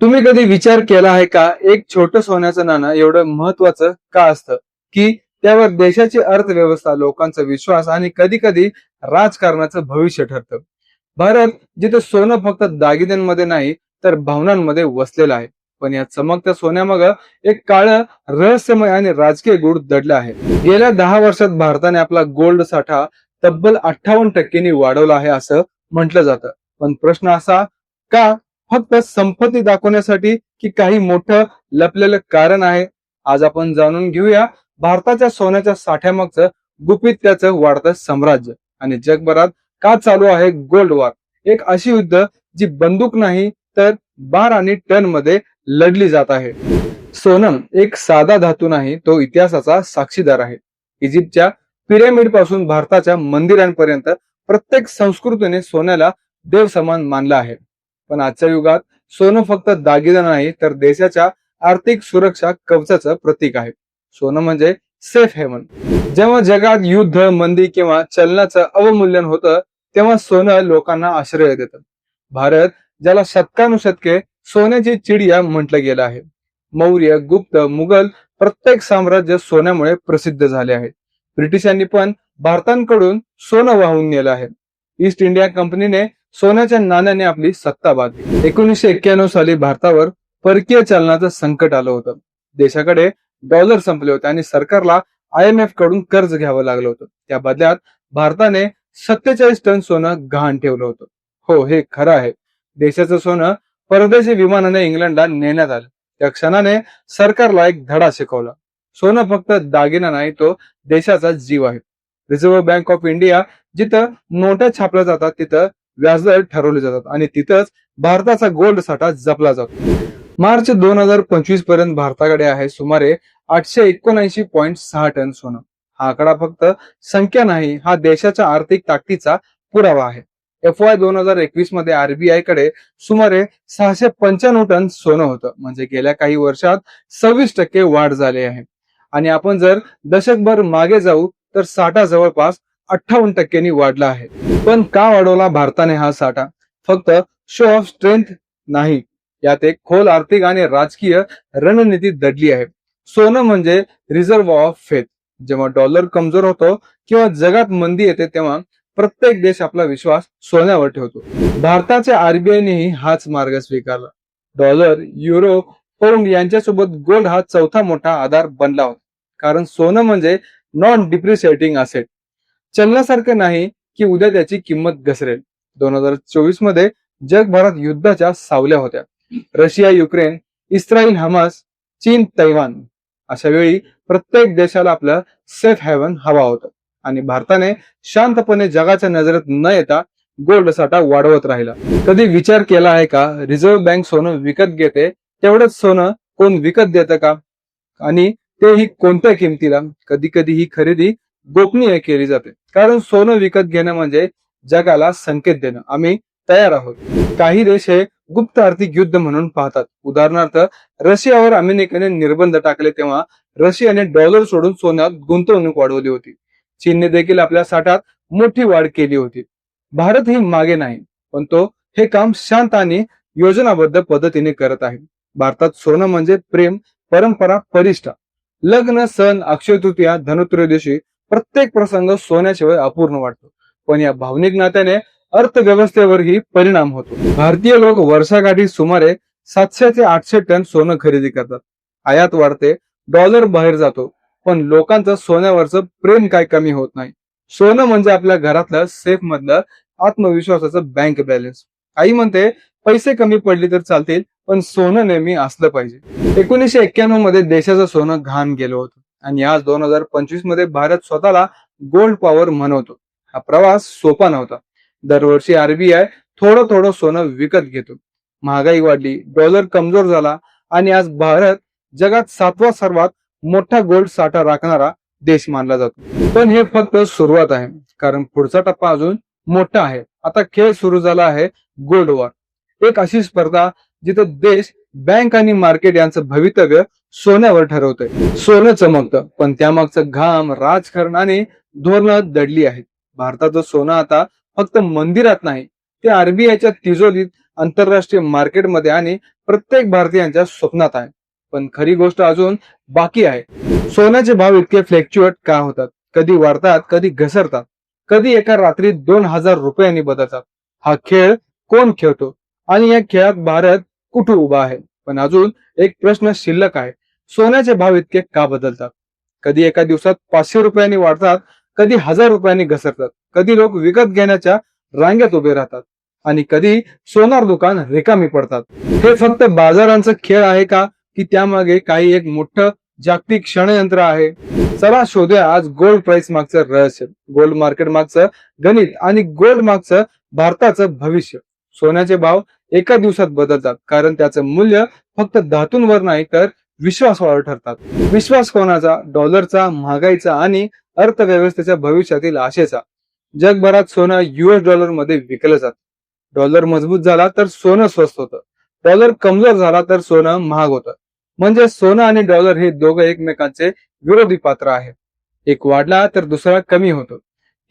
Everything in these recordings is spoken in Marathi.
तुम्ही कधी विचार केला आहे का? एक छोटं सोन्याचं नाणं एवढं महत्वाचं का असतं? की त्यावर देशाची अर्थव्यवस्था लोकांचा विश्वास आणि कधी कधी राजकारणाचं भविष्य ठरतं. भारत जिथे सोनं फक्त दागिन्यांमध्ये नाही तर भावनांमध्ये वसलेलं आहे. पण या चमकत्या सोन्यामाग एक काळ रहस्यमय आणि राजकीय गुढ दडला आहे. गेल्या दहा वर्षात भारताने आपला गोल्ड साठा तब्बल अठ्ठावन्न टक्क्यांनी वाढवला आहे असं म्हटलं जातं. पण प्रश्न असा का फक्त संपत्ती दाखवण्यासाठी की काही मोठं लपलेलं कारण आहे. आज आपण जाणून घेऊया भारताच्या सोन्याच्या साठ्यामागचं गुपित त्याचं वाढतं साम्राज्य. आणि जगभरात का चालू आहे गोल्ड वॉर? एक अशी युद्ध जी बंदूक नाही तर बार आणि टनमध्ये लढली जात आहे. सोनम एक साधा धातू नाही तो इतिहासाचा साक्षीदार आहे. इजिप्तच्या पिरॅमिडपासून भारताच्या मंदिरांपर्यंत प्रत्येक संस्कृतीने सोन्याला देव समान मानला आहे. पण आजच्या युगात सोनं फक्त दागिना नाही तर देशाच्या आर्थिक सुरक्षा कवचाचं प्रतीक आहे. सोनं म्हणजे सेफ हेवन जेव्हा जगात युद्ध मंदी किंवा चलनाचं अवमूल्यन होतं तेव्हा सोनं लोकांना आश्रय देतं. भारत ज्याला शतकानुशतके सोन्याची चिडिया म्हटलं गेलं आहे. मौर्य गुप्त मुघल प्रत्येक साम्राज्य सोन्यामुळे प्रसिद्ध झाले आहे. ब्रिटिशांनी पण भारतांकडून सोनं वाहून नेलं आहे. ईस्ट इंडिया कंपनीने सोन्याच्या नाण्याने आपली सत्ता बांधली. एकोणीसशे एक्क्याण्णव साली भारतावर परकीय चलनाचं संकट आलं होतं. देशाकडे डॉलर संपले होते आणि सरकारला आय एम एफकडून कर्ज घ्यावं लागलं होतं. त्या बदल्यात भारताने सत्तेचाळीस टन सोनं गहाण ठेवलं होतं. हो हे खरं आहे. देशाचं सोनं परदेशी विमानाने इंग्लंडला नेण्यात आलं. त्या क्षणाने सरकारला एक धडा शिकवला. सोनं फक्त दागिना नाही तो देशाचा जीव आहे. रिझर्व्ह बँक ऑफ इंडिया जिथं नोटा छापल्या जातात तिथं व्याजदर ठरवले जातात आणि तिथंच भारताचा गोल्ड साठा जपला जातो. मार्च दोन हजार पंचवीसपर्यंत भारताकडे आहे सुमारे आठशे एकोणऐंशी पॉईंट सहा टन सोनं. हा आकडा फक्त संख्या नाही हा देशाच्या आर्थिक ताकदीचा पुरावा आहे. एफ वाय दोन हजार एकवीसमध्ये आरबीआयकडे सुमारे सहाशे पंच्याण्णव टन सोनं होतं. म्हणजे गेल्या काही वर्षात सव्वीस टक्के वाढ झाली आहे. आणि आपण जर दशकभर मागे जाऊ तर साठा जवळपास अठ्ठावन्न टक्क्यांनी वाढला आहे. पण का वाढवला भारताने हा साठा? फक्त शो ऑफ स्ट्रेंथ नाही. यात एक खोल आर्थिक आणि राजकीय रणनीती दडली आहे. सोनं म्हणजे रिझर्व्ह ऑफ फेथ जेव्हा डॉलर कमजोर होतो किंवा जगात मंदी येते तेव्हा प्रत्येक देश आपला विश्वास सोन्यावर ठेवतो. भारताच्या आरबीआयनेही हाच मार्ग स्वीकारला. डॉलर युरो पौंड यांच्यासोबत गोल्ड हा चौथा मोठा आधार बनला होता. कारण सोनं म्हणजे नॉन डिप्रिसिएटिंग असेट चलनासारखं नाही की उद्या त्याची किंमत घसरेल. दोन हजार चोवीसमध्ये जगभरात युद्धाच्या सावल्या होत्या. रशिया युक्रेन इस्रायल हमास चीन तैवान अशा वेळी प्रत्येक देशाला आपलं सेफ हेवन हवा होतं. आणि भारताने शांतपणे जगाच्या नजरेत न येता गोल्ड साठा वाढवत राहिला. कधी विचार केला आहे का? रिझर्व्ह बँक सोनं विकत घेते तेवढंच सोनं कोण विकत देतं का? आणि तेही कोणत्या किमतीला? कधी कधी ही खरेदी गोपनीय केली जाते. कारण सोनं विकत घेणं म्हणजे जगाला संकेत देणं. आम्ही तयार आहोत. काही देश हे गुप्त आर्थिक युद्ध म्हणून पाहतात. उदाहरणार्थ रशियावर अमेरिकेने निर्बंध टाकले तेव्हा रशियाने डॉलर सोडून सोन्यात गुंतवणूक वाढवली होती. चीनने देखील आपल्या साठात मोठी वाढ केली होती. भारत ही मागे नाही पण तो हे काम शांत आणि योजनाबद्ध पद्धतीने करत आहे. भारतात सोनं म्हणजे प्रेम परंपरा परिष्ठा. लग्न सण अक्षय तृतीया धनुत्रयोदशी प्रत्येक प्रसंग सोन्याशिवाय अपूर्ण वाटतो. पण या भावनिक नात्याने अर्थव्यवस्थेवरही परिणाम होतो. भारतीय लोक वर्षाकाठी सुमारे सातशे ते आठशे टन सोनं खरेदी करतात. आयात वाढते डॉलर बाहेर जातो पण लोकांचं सोन्यावरचं प्रेम काय कमी होत नाही. सोनं म्हणजे आपल्या घरातलं सेफ मधलं आत्मविश्वासाचं बँक बॅलन्स आई म्हणते पैसे कमी पडले तर चालतील पण सोनं नेहमी असलं पाहिजे. एकोणीसशे एक्क्याण्णवमध्ये देशाचं सोनं घाण गेलं होतं. आणि आज दोन हजार पंचवीसमध्ये भारत स्वतःला गोल्ड पॉवर म्हणवतो. हा प्रवास सोपा नव्हता. दरवर्षी आरबीआय थोडं थोडं सोनं विकत घेतो. महागाई वाढली डॉलर कमजोर झाला आणि आज भारत जगात सातवा सर्वात मोठा गोल्ड साठा राखणारा देश मानला जातो. पण हे फक्त सुरुवात आहे कारण पुढचा टप्पा अजून मोठा आहे. आता खेळ सुरू झाला आहे गोल्ड वॉर. एक अशी स्पर्धा जिथं देश बँक आणि मार्केट यांचं भवितव्य सोन्यावर ठरवतंय. सोनं चमकतं पण त्यामागचं घाम राजकारण आणि धोरणं दडली आहेत. भारताचं सोनं आता फक्त मंदिरात नाही ते आरबीआयच्या तिजोरीत आंतरराष्ट्रीय मार्केटमध्ये आणि प्रत्येक भारतीयांच्या स्वप्नात आहे. पण खरी गोष्ट अजून बाकी आहे. सोन्याचे भाव इतके फ्लॅक्च्युएट का होतात? कधी वाढतात कधी घसरतात? कधी एका रात्रीत दोन हजार रुपयांनी बदलतात? हा खेळ कोण खेळतो? आणि या खेळात भारत कुठे उभा आहे? पण अजून एक प्रश्न शिल्लक आहे. सोन्याचे भाव इतके का बदलतात? कधी एका दिवसात पाचशे रुपयांनी वाढतात कधी हजार रुपयांनी घसरतात. कधी लोक विकत घेण्याच्या रांगेत उभे राहतात आणि कधी सोनार दुकान रिकामी पडतात. हे फक्त बाजारांचा खेळ आहे का? की त्यामागे काही एक मोठं जागतिक षडयंत्र आहे? चला शोधूया आज गोल्ड प्राइस मागचं रहस्य. गोल्ड मार्केट मागचं गणित आणि गोल्ड मागचं भारताचं भविष्य. सोन्याचे भाव एका दिवसात बदलतात. कारण त्याचं मूल्य फक्त धातूंवर नाही तर विश्वासावर ठरतात. विश्वास कोणाचा? डॉलरचा महागाईचा आणि अर्थव्यवस्थेच्या भविष्यातील आशेचा. जगभरात सोनं युएस डॉलरमध्ये विकलं जात. डॉलर मजबूत झाला तर सोनं स्वस्त होतं. डॉलर कमजोर झाला तर सोनं महाग होतं. म्हणजे सोनं आणि डॉलर हे दोघं एकमेकांचे विरोधी पात्र आहेत. एक वाढला तर दुसरा कमी होतो.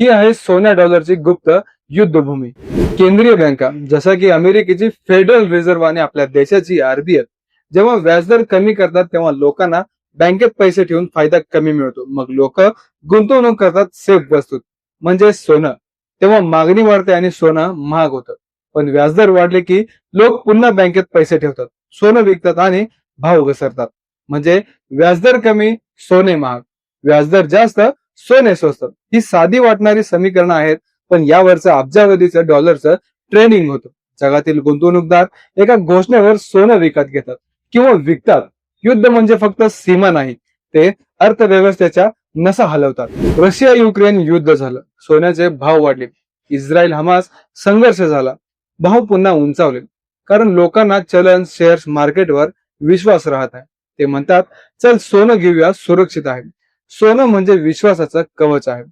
ही आहे सोन्या डॉलरची गुप्त युद्धभूमी. केंद्रीय बँका जसं की अमेरिकेची फेडरल रिझर्व्ह आणि आपल्या देशाची आरबीआय जेव्हा व्याजदर कमी करतात तेव्हा लोकांना बँकेत पैसे ठेवून फायदा कमी मिळतो. मग लोक गुंतवणूक करतात सेफ वस्तूत म्हणजे सोनं. तेव्हा मागणी वाढते आणि सोनं महाग होतं. पण व्याजदर वाढले की लोक पुन्हा बँकेत पैसे ठेवतात. सोनं विकतात आणि भाव घसरतात. म्हणजे व्याजदर कमी सोने महाग. व्याजदर जास्त सोने स्वस्त. ही साधी वाटणारी समीकरणं आहेत पण यावरचं अब्जावधीचं डॉलरचं ट्रेनिंग होतं. जगातील गुंतवणूकदार एका घोषणेवर सोनं विकत घेतात किंवा विकतात. युद्ध म्हणजे फक्त सीमा नाही ते अर्थव्यवस्थेच्या नसा हलवतात. रशिया युक्रेन युद्ध झालं. सोन्याचे भाव वाढले. इस्रायल हमास संघर्ष झाला. भाव पुन्हा उंचावले. कारण लोकांना चलन शेअर्स मार्केटवर विश्वास राहत आहे. ते म्हणतात चल सोनं घेऊया सुरक्षित आहे. सोनं म्हणजे विश्वासाचं कवच आहे.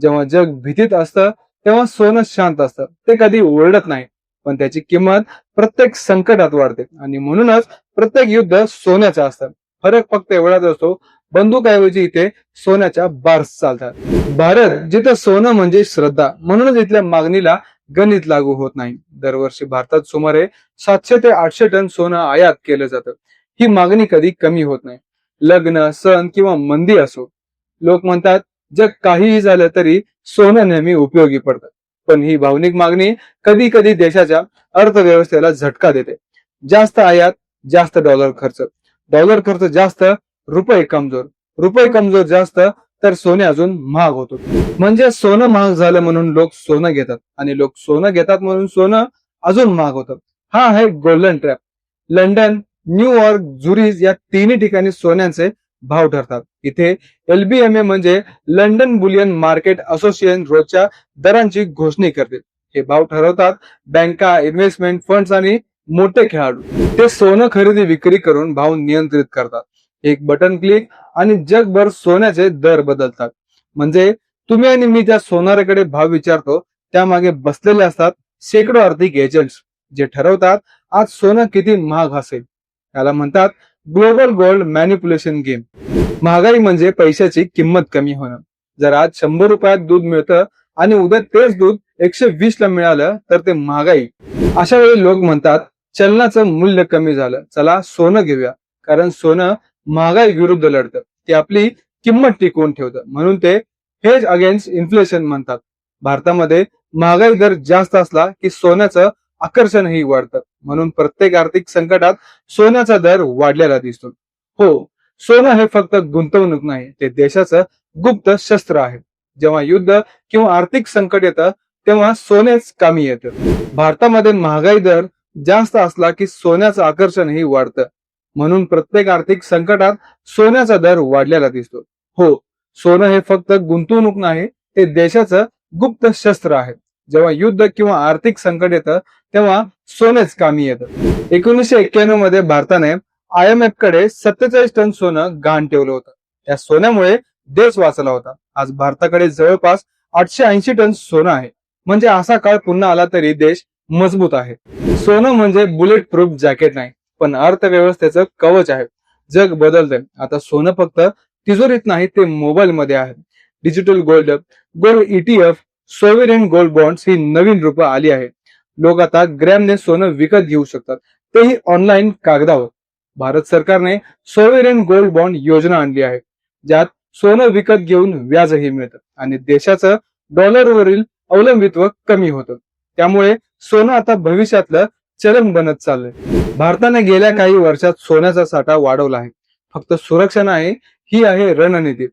जेव्हा जग भीतीत असतं तेव्हा सोनं शांत असतं ते कधी ओरडत नाही पण त्याची किंमत प्रत्येक संकटात वाढते. आणि म्हणूनच प्रत्येक युद्ध सोन्याचं असतं. फरक फक्त एवढाच असतो बंदूकऐवजी इथे सोन्याच्या बार्स चालतात. भारत जिथं सोनं म्हणजे श्रद्धा म्हणूनच इथल्या मागणीला गणित लागू होत नाही. दरवर्षी भारतात सुमारे सातशे ते आठशे टन सोनं आयात केलं जातं. ही मागणी कधी कमी होत नाही. लग्न सण किंवा मंदी असो. लोक म्हणतात जग काहीही झालं तरी सोनं नेहमी उपयोगी पडतं. पण ही भावनिक मागणी कधी कधी देशाच्या अर्थव्यवस्थेला झटका देते. जास्त आयात जास्त डॉलर खर्च. डॉलर खर्च जास्त रुपये कमजोर. रुपये कमजोर जास्त तर सोने अजून महाग होतो. म्हणजे सोनं महाग झालं म्हणून लोक सोनं घेतात आणि लोक सोनं घेतात म्हणून सोनं अजून महाग होतं. हा आहे golden trap. London New York Zurich या तिन्ही ठिकाणी सोन्याचे भाव ठरतात. इथे एलबीएमए म्हणजे लंडन बुलियन मार्केट असोसिएशन रोजच्या दरांची घोषणी करते. हे भाव ठरवतात बँका इन्व्हेस्टमेंट फंड्स आणि मोठे खेळाडू. ते सोनं खरेदी विक्री करून भाव नियंत्रित करतात. एक बटन क्लिक आणि जगभर सोन्याचे दर बदलतात. म्हणजे तुम्ही आणि मी ज्या सोनाराकडे भाव विचारतो त्यामागे बसलेले असतात शेकडो आर्थिक एजंट्स जे ठरवतात आज सोनं किती महाग असेल. याला म्हणतात ग्लोबल गोल्ड मॅन्युप्युलेशन गेम. महागाई म्हणजे पैशाची किंमत कमी होणं. जर आज शंभर रुपयात दूध मिळतं आणि उद्या तेच दूध एकशे वीस ला मिळालं तर ते महागाई. अशा वेळी लोक म्हणतात चलनाचं मूल्य कमी झालं. चला सोनं घेऊया. कारण सोनं महागाई विरुद्ध लढतं. ते आपली किंमत टिकवून ठेवतं. म्हणून ते हेज अगेन्स्ट इन्फ्लेशन म्हणतात. भारतामध्ये महागाई दर जास्त असला की सोन्याचं आकर्षणही वाढतं म्हणून प्रत्येक आर्थिक संकटात सोन्याचा दर वाढलेला दिसतो. हो सोनं हे फक्त गुंतवणूक नाही ते देशाचं गुप्त शस्त्र आहे. जेव्हा युद्ध किंवा आर्थिक संकट येतं तेव्हा सोनेच कामी येतं. भारतामध्ये महागाई दर जास्त असला की सोन्याचं आकर्षणही वाढतं. म्हणून प्रत्येक आर्थिक संकटात सोन्याचा दर वाढलेला दिसतो. हो सोनं हे फक्त गुंतवणूक नाही ते देशाचं गुप्त शस्त्र आहे. जेव्हा युद्ध किंवा आर्थिक संकट येतं तेव्हा सोनेच कामी येतं. एकोणीसशे एक्क्याण्णवमध्ये भारताने आय एम एफकडे सत्तेचाळीस टन सोनं गहाण ठेवलं होतं. त्या सोन्यामुळे देश वाचला होता. आज भारताकडे जवळपास आठशे ऐंशी टन सोनं आहे. म्हणजे असा काळ पुन्हा आला तरी देश मजबूत आहे. सोनं म्हणजे बुलेट प्रूफ जॅकेट नाही पण अर्थव्यवस्थेचं कवच आहे. जग बदलतंय. आता सोनं फक्त तिजोरीत नाही ते मोबाईल मध्ये आहे digital gold gold ETF sovereign gold bonds ही नवीन रूप आली आहे लोक आता ग्रॅमने सोनं विकत घेऊ शकतात. तेही ऑनलाईन कागदावर. भारत सरकारने सोवेरेन गोल्ड बॉन्ड योजना आणली आहे. ज्यात सोनं विकत घेऊन व्याजही मिळतं आणि देशाचं डॉलरवरील अवलंबित्व कमी होतं. त्यामुळे सोनं आता भविष्यातलं चलन बनत चाललंय. भारताने गेल्या काही वर्षात सोन्याचा साठा वाढवला आहे. फक्त सुरक्षा नाही ही आहे रणनीती.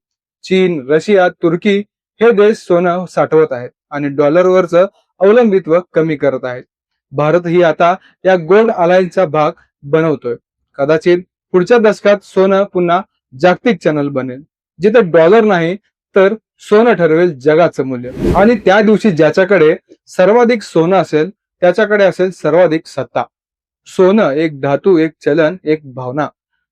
चीन रशिया तुर्की हे देश सोनं साठवत आहेत आणि डॉलरवरचं अवलंबित्व कमी करत आहेत. भारत ही आता या गोल्ड अलायन्सचा भाग बनवतोय. कदाचित पुढच्या दशकात सोनं पुन्हा जागतिक चॅनल बनेल. जिथे डॉलर नाही तर सोनं ठरवेल जगाचं मूल्य. आणि त्या दिवशी ज्याच्याकडे सर्वाधिक सोनं असेल त्याच्याकडे असेल सर्वाधिक सत्ता. सोनं एक धातू एक चलन एक भावना.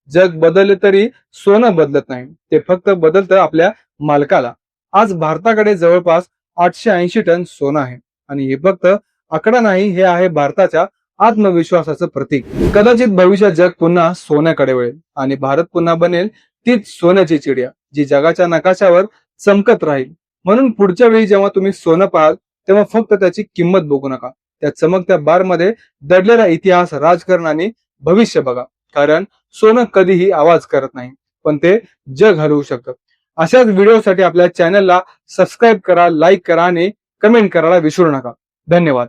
जग बदलले तरी सोनं बदलत नाही. ते फक्त बदलतं आपल्या मालकाला. आज भारताकडे जवळपास आठशे ऐंशी टन सोनं आहे. आणि हे फक्त आकडा नाही हे आहे भारताच्या आत्मविश्वासाचं प्रतीक. कदाचित भविष्यात जग पुन्हा सोन्याकडे वळेल आणि भारत पुन्हा बनेल तीच सोन्याची चिडिया जी जगाच्या नकाशावर चमकत राहील. म्हणून पुढच्या वेळी जेव्हा तुम्ही सोनं पाहाल तेव्हा फक्त त्याची किंमत बघू नका. त्या चमकत्या बारमध्ये दडलेला इतिहास राजकारणाने भविष्य बघा. कारण सोनं कधीही आवाज करत नाही पण ते जग हलवू शकतं. अशाच व्हिडिओसाठी आपल्या चॅनलला सबस्क्राईब करा लाईक करा आणि कमेंट करायला विसरू नका. धन्यवाद.